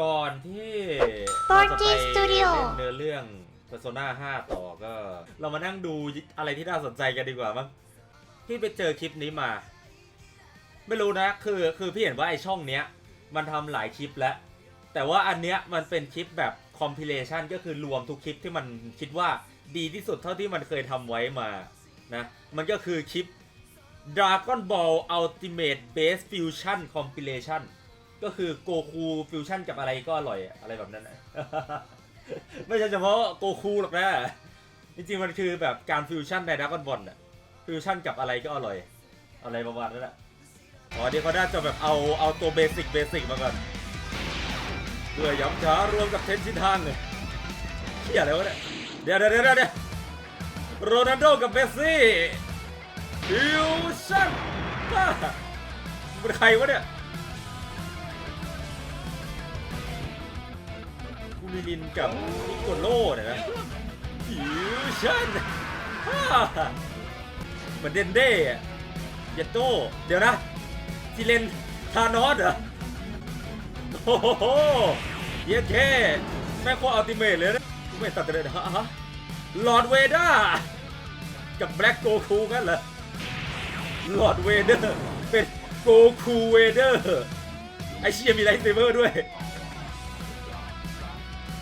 ก่อนที่ Party เราจะไป Studio เล่นเนื้อเรื่อง Persona 5 ต่อก็ เรามานั่งดูอะไรที่น่าสนใจกันดีกว่ามั้งพี่ไปเจอคลิปนี้มา ไม่รู้นะ คือคือพี่เห็นว่าไอช่องเนี้ย มันทำหลายคลิปแล้ว แต่ว่าอันเนี้ยมันเป็นคลิปแบบ compilation ก็คือรวมทุกคลิปที่มันคิดว่าดีที่สุดเท่าที่มันเคยทำไว้มานะมันก็คือคลิป Dragon Ball Ultimate Base Fusion Compilation ก็คือโกคูฟิวชั่นกับอะไรก็อร่อยอะไรแบบนั้นนะ ไม่ใช่เฉพาะโกคูหรอกนะ จริงๆมันคือแบบการฟิวชั่นในด r a ก้อนบอลอะฟิวชั่นกับอะไรก็อร่อย อะไรประมาณนั้นแหละอ๋อเดี๋ยวเขาน่าจะแบบเอาเอาตัวเบสิกเบสิกมาก่อนเพื่อย้ำช้ารวมกับเทนชินทางเลยเที่ยอะไรวะเนี่ยเดี๋ยวเดี๋ยวเดี๋ยวเดี๋ยวโรนัลโดกับเมสซี่ฟิวชั่นมันใครวะเนี่ย กูมิลินกับนิโกโลเนี่ยนะฟิวชั่นฮ่าเหมือนเดนเด้อะเยตโต้เดี๋ยวนะจิเลนทานอสเหรอ โอ้โหเยเคแม่งโคตรอัลติเมทเลยนะไม่ตัดเลยนะฮะฮะลอร์ดเวด้ากับแบล็กโกคูกันเหรอลอร์ดเวเดอร์เป็นโกคูเวเดอร์ไอเชียมีไลท์เซเบอร์ด้วย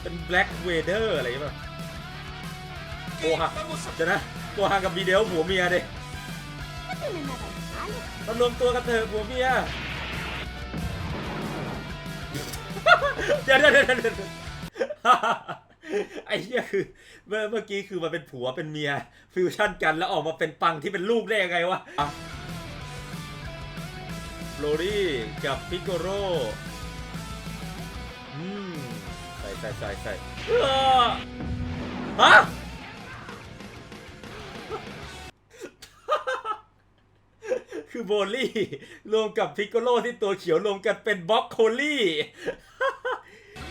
เป็น Black Vader อะไรอย่างเงี้ยป่ะโกหักเดี๋ยวนะโกหักกับบีเดลผัวเมียดิมารวมตัวกันเถอะผัวเมียเดี๋ยวเดี๋ยวเดี๋ยวเดี๋ยวไอ้เหี้ยคือเมื่อเมื่อกี้คือมันเป็นผัวเป็นเมีย ฟิวชั่นกันแล้วออกมาเป็นปังที่เป็นลูกได้ยังไงวะโรดี้กับพิกโกโรอืม ใส่ใส่ใส่ใส่เอ้อฮะคือโบลี่ รวมกับพิกโกโลที่ตัวเขียวรวมกันเป็นบ็อกโคลี่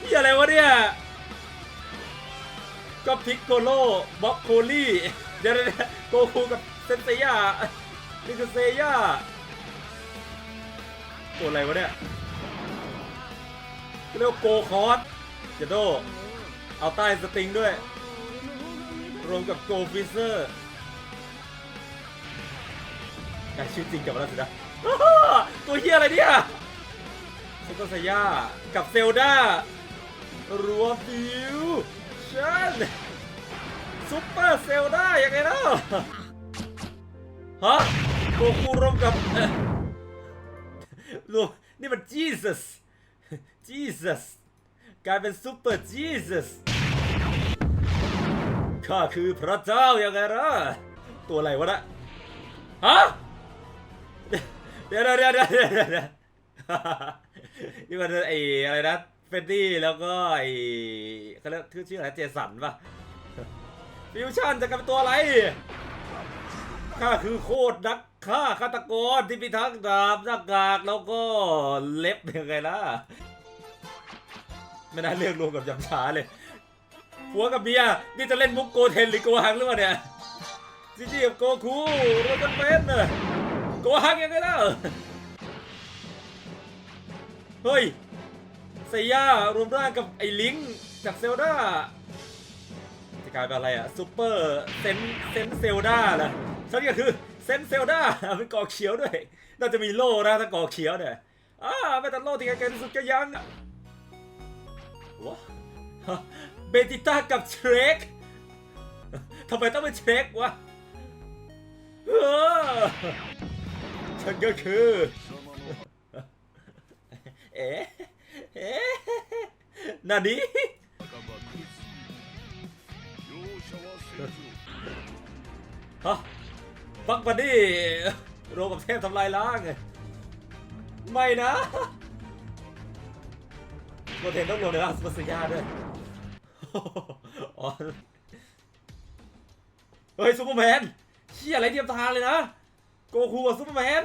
นี่อะไรวะเนี่ย ก็พิกโกโลบ็อกโคลี่ เดี๋ยวเดี๋ยวเดี๋ยโกคูกับเซนเซียนี่คือเซย่าตัวอะไรวะเนี่ยเรียกว่าโกคอร์ส เจโด เอาใต้สติงด้วย รวมกับโกฟิเซอร์แต่ชื่อจริงกับอะไรสินะตัวเฮียอะไรเนี่ยซุปเปอร์ไซย่ากับเซลดารวมฟิวชั่นซุปเปอร์เซลดายังไงเนาะฮะโกคูรวมกับรวมนี่มัน Jesus Jesus กลายเป็นซูเปอร์ Jesus ข้าคือพระเจ้ายังไงล่ะ ตัวอะไรวะนะฮะเดี๋ยวเดี๋ยวเดี๋ยวเดี๋ยวเดี๋ยวเดี๋ยวนี่มันไออะไรนะเฟนดี้แล้วก็ไอเขาเรียกชื่ออะไรเจสันปะฟิวชั่นจะกลายเป็นตัวอะไรข้าคือโคตรนักฆ่าฆาตกรที่พิทักษ์ดาบหน้ากากแล้วก็เล็บยังไงล่ะ ไม่น่าเลือกรวมกับยำช้าเลยผัวกับเมียนี่จะเล่นมุกโกเทนหรือโกฮังหรือเปล่าเนี่ยจีจีกับโกคูรตันเป็นเนอะโกฮังยังไงล่ะเฮ้ยเซย่ารวมร่างกับไอ้ลิงจากเซลดาจะกลายเป็นอะไรอะซูเปอร์เซนเซนเซลดาล่ะฉันก็คือเซนเซลดาเป็นกอเขียวด้วย น่าจะมีโล่นะถ้ากอเขียวเนี่ยอ่าไม่แต่โล่ที่แกร่งที่สุดก็ยัง วะเบติต้ากับเชรกทำไมต้องเป็นเชรกวะฉันก็คือ เอ๊ะ เอ๊ะนานี้ฮะฟักบันนี่รวมกับเทพทำลายล้างไงไม่นะ โปรเทนต้องรวมในร่างซูเปอร์ไซย่าด้วยอ๋อเฮ้ยซูเปอร์แมนเชี่ยอะไรเทียมทานเลยนะ โกคูกับซูเปอร์แมน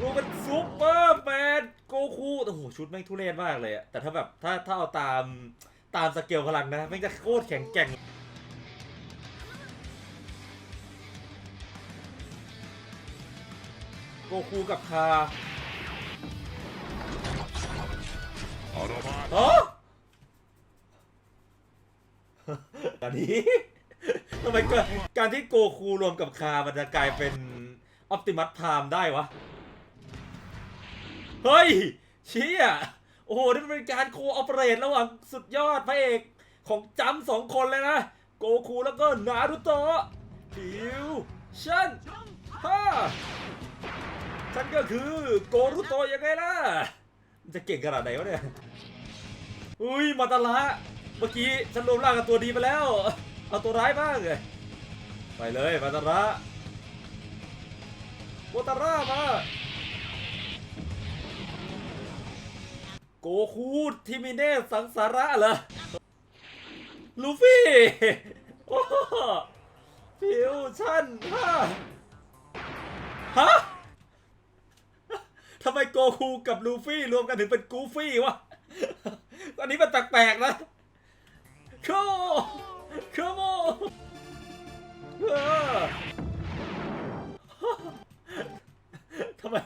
รวมเป็นซูเปอร์แมนโกคูโอ้โหชุดแม่งทุเรศมากเลยอะแต่ถ้าแบบถ้าถ้าเอาตามตามสเกลพลังนะแม่งจะโคตรแข็งแกร่งโกคูกับคา อ๋อตอนนี้ทำไมเกิดการที่โกคูรวมกับคามันจะกลายเป็นออ t ติมัสไทม์ได้วะ เฮ้ยเชี่ยโอ้โห นี่มันเป็นการโคออปเปเรตระหว่างสุดยอดพระเอกของจำสองคนเลยนะ โกคูแล้วก็นารุโตะฟิวชั่นฮ่าฉันก็คือโกรุโตะยังไงล่ะ มันจะเก่งขนาดไหนวะเนี่ย อุ้ยมาตาละเมื่อกี้ฉันรวมร่างกับตัวดีไปแล้ว เอาตัวร้ายบ้างเลยไปเลยมาตาระโกตาระมาโกคูทิมิเนสสังสาระเหรอ ลูฟี่โอ้ฟิวชั่นฮะฮะ ไมโกคูกับลูฟี่รวมกันถึงเป็นกูฟี่วะ อันนี้มันแปลกๆนะโคโคโมเออทำไม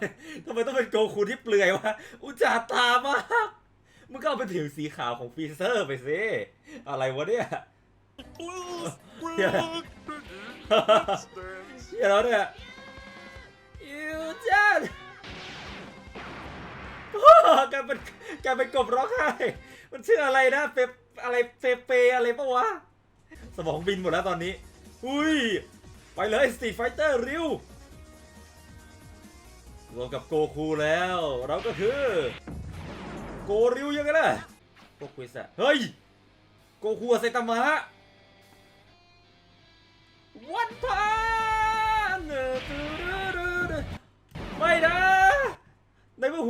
ทำไมต้องเป็นโกคูที่เปลือยวะ อุจจาตามากมึงก็เอาไปผิวสีขาวของฟีเซอร์ไปสิอะไรวะเนี่ยเชี่ยแล้วเนี่ยอิวจันโอ้ กลายเป็นกลายเป็นกบร้องไห้ มันชื่ออะไรนะเปอะไรเปเปอะไรปะวะ สมองบินหมดแล้วตอนนี้ อุ้ย ไปเลยสตีไฟเตอร์ริวรวมกับโกคูแล้ว เราก็คือ โกริวยังไงล่ะโกคุยสะเฮ้ย โกคูกับไซตามะวันพัน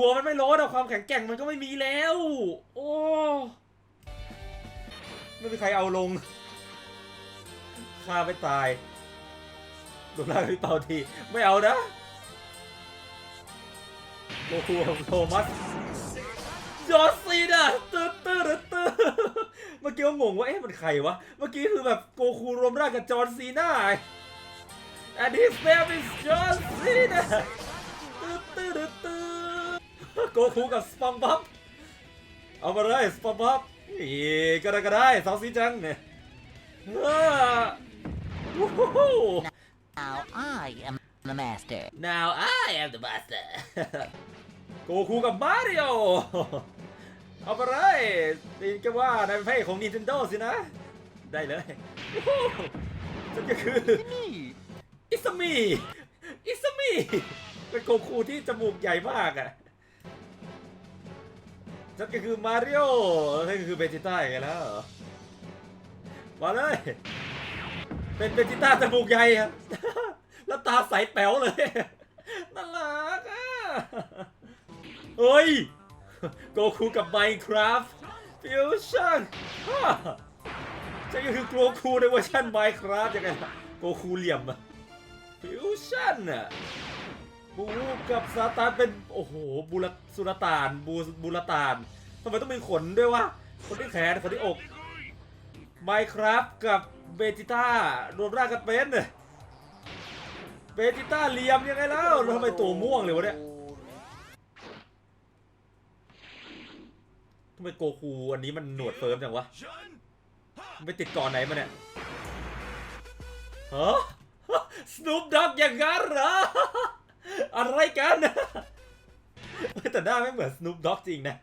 หัวมันไม่ร้อนอะความแข็งแกร่งมันก็ไม่มีแล้ว โอ้ไม่มีใครเอาลงฆ่าไม่ตายดูแลพี่เปาทีไม่เอานะโกคูของโทมัสจอร์ซีน่ะตื้อตื้อตื้อเมื่อกี้ก็งงว่าเอ๊ะมันใครวะ เมื่อกี้คือแบบโกคูรวมร่างกับจอร์ซีน่า and his name is John Cena ตื้อตื้อตื้อตื้อ โกคูกับสปองบ๊อบเอามาเลยสปองบ๊อบอีก็ได้ก็ได้สองสีจังเนี่ยว้าวู้ฮู้ Now I am the master. Now I am the master โกคูกับมาริโอเอาไปเลยนี่ก็ว่านายเป็นพระเอกของ Nintendo สินะ ได้เลยโอ้โหฉันก็คืออิสมีอิสมีเป็นโกคูที่จมูกใหญ่มากอะ ฉันก็คือมาริโอนั่นก็คือเบจิต้าไงแล้ว มาเลย เป็นเบจิต้าจมูกใหญ่อะแล้วตาใสแป๋วเลยน่ารักอะเฮ้ย โกคูกับ Minecraft ฟิวชั่นฉันก็คือโกคูในเวอร์ชัน Minecraft ยังไงโกคูเหลี่ยมอะฟิวชั่นอะ บูกับซาตานเป็นโอ้โหบูรสุลต่านบูบูรตานทำไมต้องมีขนด้วยวะคนที่แขนคนที่อก Minecraft กับเบจิต้ารวมร่างกันเป็นเบจิต้าเลี่ยมยังไงแล้วแล้วทำไมตัวม่วงเลยวะเนี่ยทำไมโกคูอันนี้มันหนวดเฟิร์มจังวะมันไปติดก่อนไหนมาเนี่ยฮะสโนปด็อกอย่างนั้นเหรอ อะไรกันเฮ้ยแต่หน้าไม่งเหมือนสโนปด็อกจริงนะ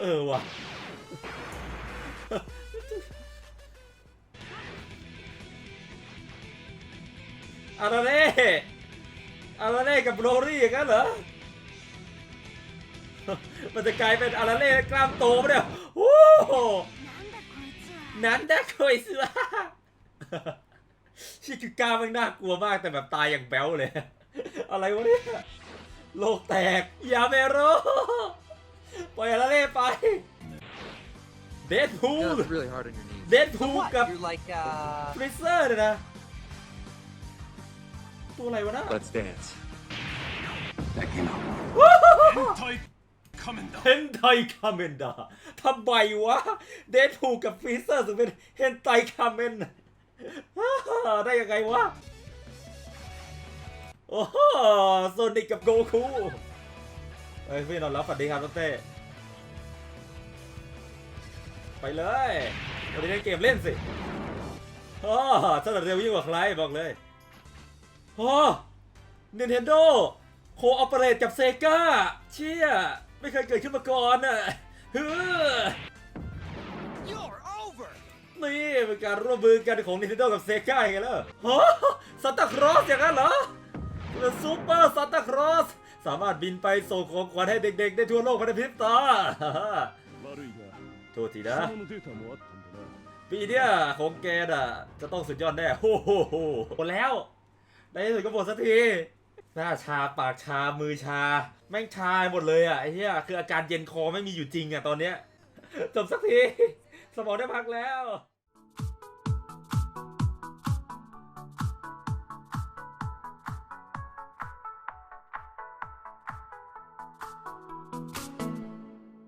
เออว่ะอาราเล่อาราเล่กับโรรี่อย่างนั้นเหรอ มันจะกลายเป็นอาราเล่กล้ามโตปะเนี่ยโอ้โหนั้นได้เคยสิวะ ชิคือกล้ามมันน่ากลัวมากแต่แบบตายอย่างแบ๊วเลย อะไรวะเนี่ยโลกแตกอย่าเมโรปล่อยอาราเล่ไปเดดพู You ล look really hard on your knees. เดดพูล What? กับ You're like, uh... ฟริเซอร์เนี่ยนะ ตัวอะไรวะนะ Let's dance. เฮนไทคาเมนดาทำไมวะ เดดพูลกับฟรีเซอร์ถึงเป็นเฮนไทคาเมน ได้ยังไงวะ โอ้โหโซนิกกับโกคูเฮ้ยพี่นอนรับฝันดีครับน้องเต้ ไปเลยวันนี้เล่นเกมเล่นสิโอ้ถนัดเร็วยิ่งกว่าใครบอกเลยโอ้ Nintendo โคออเปเรตกับเซกาเชี่ย ไม่เคยเกิดขึ้นมาก่อนอะเฮ้อ เป็นการร่วมมือกันของ Nintendo กับ Sega ไงล่ะฮะซันตาครอสอย่างนั้นเหรอซูเปอร์ซันตาครอสสามารถบินไปส่งของขวัญให้เด็กๆ ได้ทั่วโลกภายในพิษตาโทษทีนะปีเนี้ยของแกน่ะ จะต้องสุดยอดแน่โอ้โหหมดแล้วได้ถึสุดก็หมดสักทีหน้าชาปากชามือชา แม่งชาหมดเลยอะไอ้เนี้ยคืออาการเย็นคอไม่มีอยู่จริงอะตอนเนี้ยจบสักที สมองได้พักแล้ว